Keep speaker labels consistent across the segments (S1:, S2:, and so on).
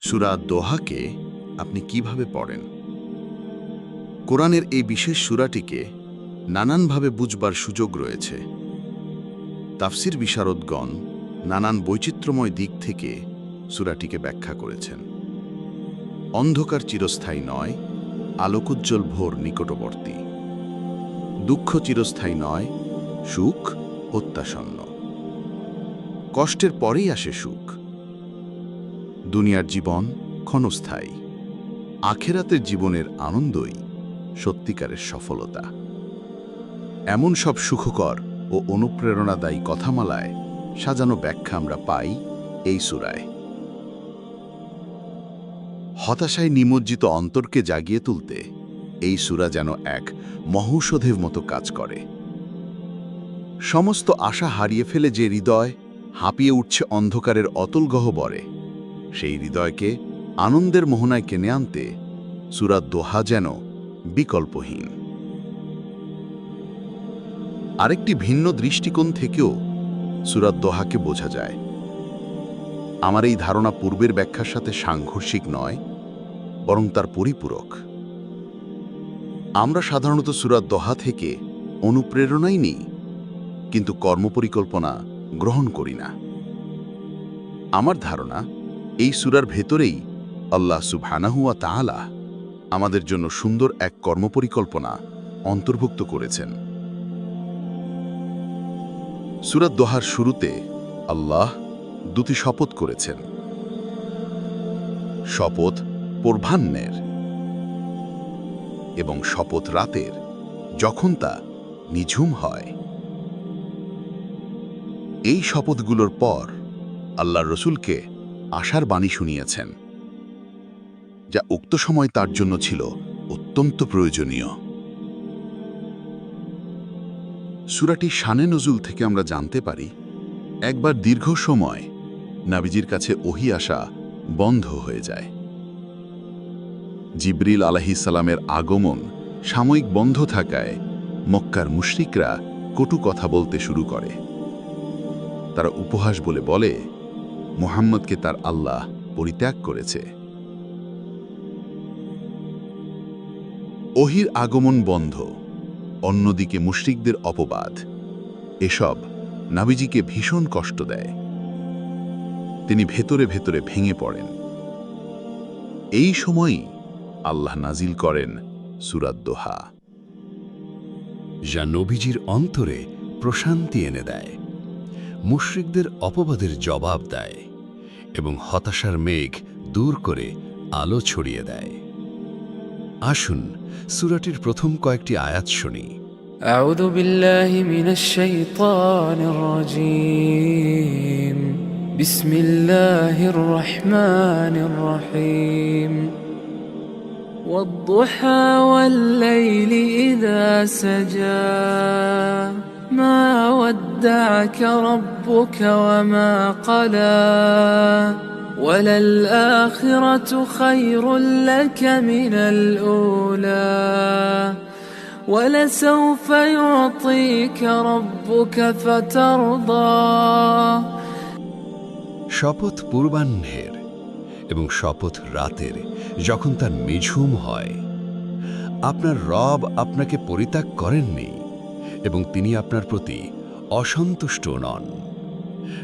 S1: সুরা দোহাকে আপনি কীভাবে পড়েন? কোরআনের এই বিশেষ সুরাটিকে নানানভাবে বুঝবার সুযোগ রয়েছে। তাফসির বিশারদগণ নানান বৈচিত্র্যময় দিক থেকে সুরাটিকে ব্যাখ্যা করেছেন। অন্ধকার চিরস্থায়ী নয়, আলোকোজ্জ্বল ভোর নিকটবর্তী। দুঃখ চিরস্থায়ী নয়, সুখ অত্যাসন্ন কষ্টের পরেই আসে সুখ। দুনিয়ার জীবন ক্ষণস্থায়ী। আখেরাতের জীবনের আনন্দই সত্যিকারের সফলতা। এমন সব সুখকর ও অনুপ্রেরণাদায়ী কথামালায় সাজানো ব্যাখ্যা আমরা পাই এই সুরায়। হতাশায় নিমজ্জিত অন্তরকে জাগিয়ে তুলতে এই সুরা যেন এক মহৌষধের মতো কাজ করে। সমস্ত আশা হারিয়ে ফেলে যে হৃদয় হাঁপিয়ে উঠছে অন্ধকারের অতুল গহ্বরে। সেই হৃদয়কে আনন্দের মোহনায় কেনে আনতে সুরাত দোহা যেন বিকল্পহীন। আরেকটি ভিন্ন দৃষ্টিকোণ থেকেও সুরাত দোহাকে বোঝা যায়। আমার এই ধারণা পূর্বের ব্যাখ্যার সাথে সাংঘর্ষিক নয়, বরং তার পরিপূরক। আমরা সাধারণত সুরাত দোহা থেকে অনুপ্রেরণাই নিই, কিন্তু কর্মপরিকল্পনা গ্রহণ করি না। আমার ধারণা এই সুরার ভেতরেই আল্লাহ সুবহানাহুয়া তাআলা আমাদের জন্য সুন্দর এক কর্মপরিকল্পনা অন্তর্ভুক্ত করেছেন। সুরাত দোহার শুরুতে আল্লাহ দুটি শপথ করেছেন। শপথ পূর্বাহ্নের এবং শপথ রাতের, যখন তা নিঝুম হয়। এই শপথগুলোর পর আল্লাহ রসুলকে আশার বাণী শুনিয়েছেন, যা উক্ত সময় তার জন্য ছিল অত্যন্ত প্রয়োজনীয়। সুরাটি শানে নজুল থেকে আমরা জানতে পারি, একবার দীর্ঘ সময় নাবিজির কাছে ওহি আসা বন্ধ হয়ে যায়। জিব্রিল আলাহিসাল্লামের আগমন সাময়িক বন্ধ থাকায় মক্কার মুশরিকরা কটু কথা বলতে শুরু করে। তারা উপহাস বলে বলে মোহাম্মদকে তার আল্লাহ পরিত্যাগ করেছে। ওহির আগমন বন্ধ, অন্যদিকে মুশরিকদের অপবাদ। এসব নাবিজিকে ভীষণ কষ্ট দেয়। তিনি ভেতরে ভেতরে ভেঙে পড়েন। এই সময়ই আল্লাহ নাজিল করেন সুরাদ্দোহা
S2: যা নবীজির অন্তরে প্রশান্তি এনে দেয়। মুশরিকদের অপবাদের জবাব দেয়। এবং হতাশার মেঘ দূর করে আলো ছড়িয়ে দেয় আসুন সুরাটির প্রথম কয়েকটি আয়াত শুনি
S3: أعوذ بالله من الشيطان الرجيم بسم الله الرحمن الرحيم والضحى والليل إذا سجى ما ودعك ربك وما قلى وللآخرة خير لك من الأولى ولسوف يعطيك ربك فترضى
S2: শপথ পূর্বাহ্নের এবং শপথ রাতের যখন তার নিঝুম হয় আপনার রব আপনাকে পরিত্যাগ করেননি এবং তিনি আপনার প্রতি অসন্তুষ্ট নন।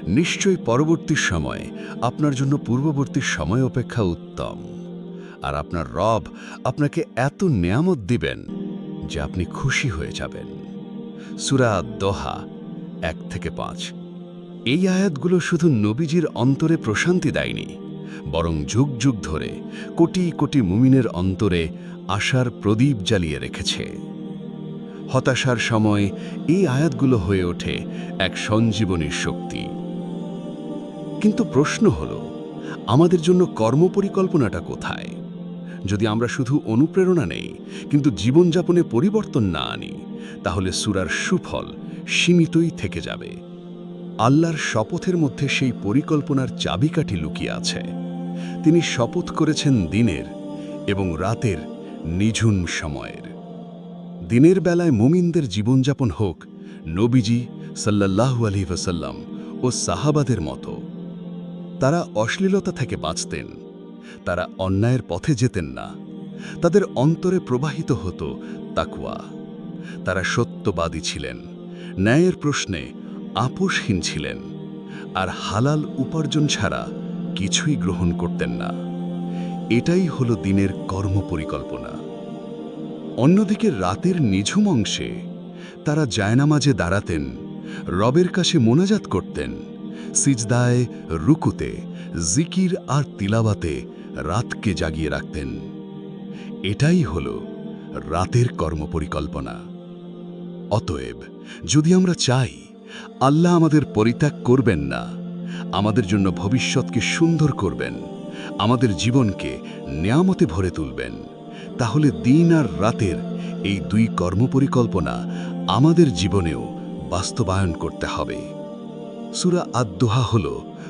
S2: নিশ্চয়ই পরবর্তী সময় আপনার জন্য পূর্ববর্তী সময় অপেক্ষা উত্তম। আর আপনার রব আপনাকে এত নিয়ামত দিবেন যে আপনি খুশি হয়ে যাবেন। সুরা দোহা, এক থেকে পাঁচ। এই আয়াতগুলো শুধু নবীজির অন্তরে প্রশান্তি দেয়নি, বরং যুগ যুগ ধরে কোটি কোটি মুমিনের অন্তরে আশার প্রদীপ জ্বালিয়ে রেখেছে। হতাশার সময় এই আয়াতগুলো হয়ে ওঠে এক সঞ্জীবনীর শক্তি। কিন্তু প্রশ্ন হল, আমাদের জন্য কর্মপরিকল্পনাটা কোথায়? যদি আমরা শুধু অনুপ্রেরণা নেই, কিন্তু জীবনযাপনে পরিবর্তন না আনি, তাহলে সুরার সুফল সীমিতই থেকে যাবে। আল্লাহর শপথের মধ্যে সেই পরিকল্পনার চাবিকাঠি লুকিয়ে আছে। তিনি শপথ করেছেন দিনের এবং রাতের নিঝুম সময়ের। দিনের বেলায় মুমিনদের জীবনযাপন হোক, নবীজি সাল্লাল্লাহু আলহি ওসাল্লাম ও সাহাবাদের মতো। তারা অশ্লীলতা থেকে বাঁচতেন, তারা অন্যায়ের পথে যেতেন না, তাদের অন্তরে প্রবাহিত হতো তাকুয়া তারা সত্যবাদী ছিলেন, ন্যায়ের প্রশ্নে আপোষহীন ছিলেন, আর হালাল উপার্জন ছাড়া কিছুই গ্রহণ করতেন না। এটাই হলো দিনের কর্মপরিকল্পনা। অন্যদিকে রাতের নিঝুম অংশে তারা জায়নামাজে দাঁড়াতেন, রবের কাছে মোনাজাত করতেন, সিজদায় রুকুতে, জিকির আর তিলাবাতে রাতকে জাগিয়ে রাখতেন। এটাই হল রাতের কর্মপরিকল্পনা। অতএব যদি আমরা চাই, আল্লাহ আমাদের পরিত্যাগ করবেন না, আমাদের জন্য ভবিষ্যৎকে সুন্দর করবেন, আমাদের জীবনকে নিয়ামতে ভরে তুলবেন। তাহলে দিন আর রাতের এই দুই কর্মপরিকল্পনা আমাদের জীবনেও বাস্তবায়ন করতে হবে। সুরা আদোহা হল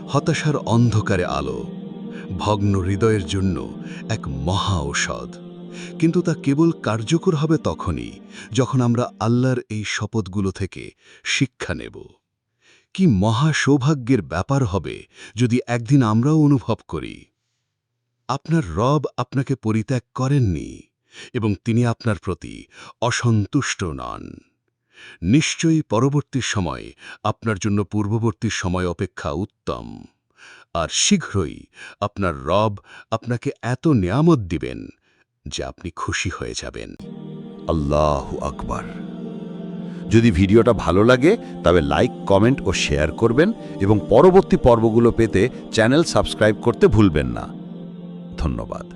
S2: হতাশার অন্ধকারে আলো, ভগ্ন হৃদয়ের জন্য এক মহা ঔষধ। কিন্তু তা কেবল কার্যকর হবে তখনই যখন আমরা আল্লাহর এই শপথগুলো থেকে শিক্ষা নেব। কি মহা সৌভাগ্যের ব্যাপার হবে যদি একদিন আমরাও অনুভব করি? আপনার রব আপনাকে পরিত্যাগ করেননি এবং তিনি আপনার প্রতি অসন্তুষ্ট নন। নিশ্চয়ই পরবর্তী সময় আপনার জন্য পূর্ববর্তী সময় অপেক্ষা উত্তম। আর শীঘ্রই আপনার রব আপনাকে এত নিয়ামত দিবেন যে আপনি খুশি হয়ে যাবেন।
S4: আল্লাহ আকবার। যদি ভিডিওটা ভালো লাগে, তবে লাইক, কমেন্ট ও শেয়ার করবেন এবং পরবর্তী পর্বগুলো পেতে চ্যানেল সাবস্ক্রাইব করতে ভুলবেন না। ধন্যবাদ।